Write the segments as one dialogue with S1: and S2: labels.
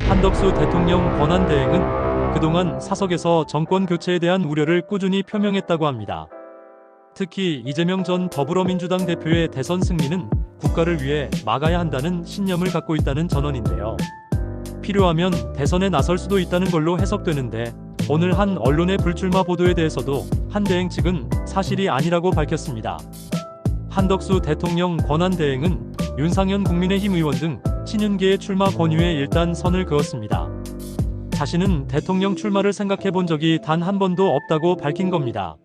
S1: 한덕수 대통령 권한 대행은 그동안 사석에서 정권 교체에 대한 우려를 꾸준히 표명했다고 합니다. 특히 이재명 전 더불어민주당 대표의 대선 승리는 국가를 위해 막아야 한다는 신념을 갖고 있다는 전언인데요. 필요하면 대선에 나설 수도 있다는 걸로 해석되는데 오늘 한 언론의 불출마 보도에 대해서도 한 대행 측은 사실이 아니라고 밝혔습니다. 한덕수 대통령 권한 대행은 윤상현 국민의힘 의원 등 친윤계의 출마 권유에 일단 선을 그었습니다. 자신은 대통령 출마를 생각해 본 적이 단 한 번도 없다고 밝힌 겁니다.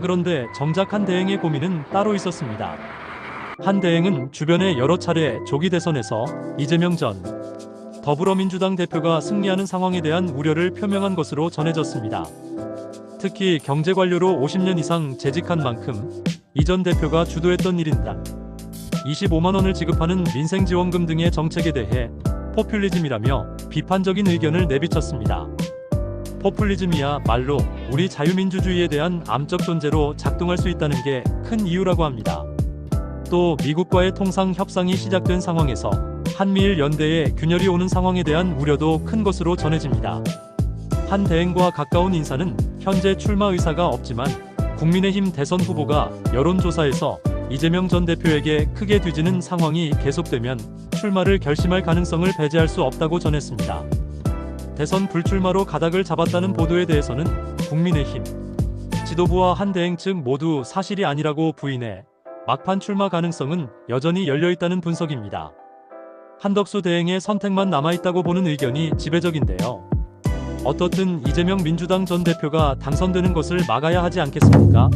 S1: 그런데 정작 한 대행의 고민은 따로 있었습니다. 한 대행은 주변에 여러 차례 조기 대선에서 이재명 전 더불어민주당 대표가 승리하는 상황에 대한 우려를 표명한 것으로 전해졌습니다. 특히 경제 관료로 50년 이상 재직한 만큼 이 전 대표가 주도했던 일인당 25만 원을 지급하는 민생지원금 등의 정책에 대해 포퓰리즘이라며 비판적인 의견을 내비쳤습니다. 포퓰리즘이야 말로 우리 자유민주주의에 대한 암적 존재로 작동할 수 있다는 게 큰 이유라고 합니다. 또 미국과의 통상 협상이 시작된 상황에서 한미일 연대에 균열이 오는 상황에 대한 우려도 큰 것으로 전해집니다. 한 대행과 가까운 인사는 현재 출마 의사가 없지만 국민의힘 대선 후보가 여론조사에서 이재명 전 대표에게 크게 뒤지는 상황이 계속되면 출마를 결심할 가능성을 배제할 수 없다고 전했습니다. 대선 불출마로 가닥을 잡았다는 보도에 대해서는 국민의힘 지도부와 한 대행 측 모두 사실이 아니라고 부인해 막판 출마 가능성은 여전히 열려 있다는 분석입니다. 한덕수 대행의 선택만 남아있다고 보는 의견이 지배적인데요. 어떻든 이재명 민주당 전 대표가 당선되는 것을 막아야 하지 않겠습니까?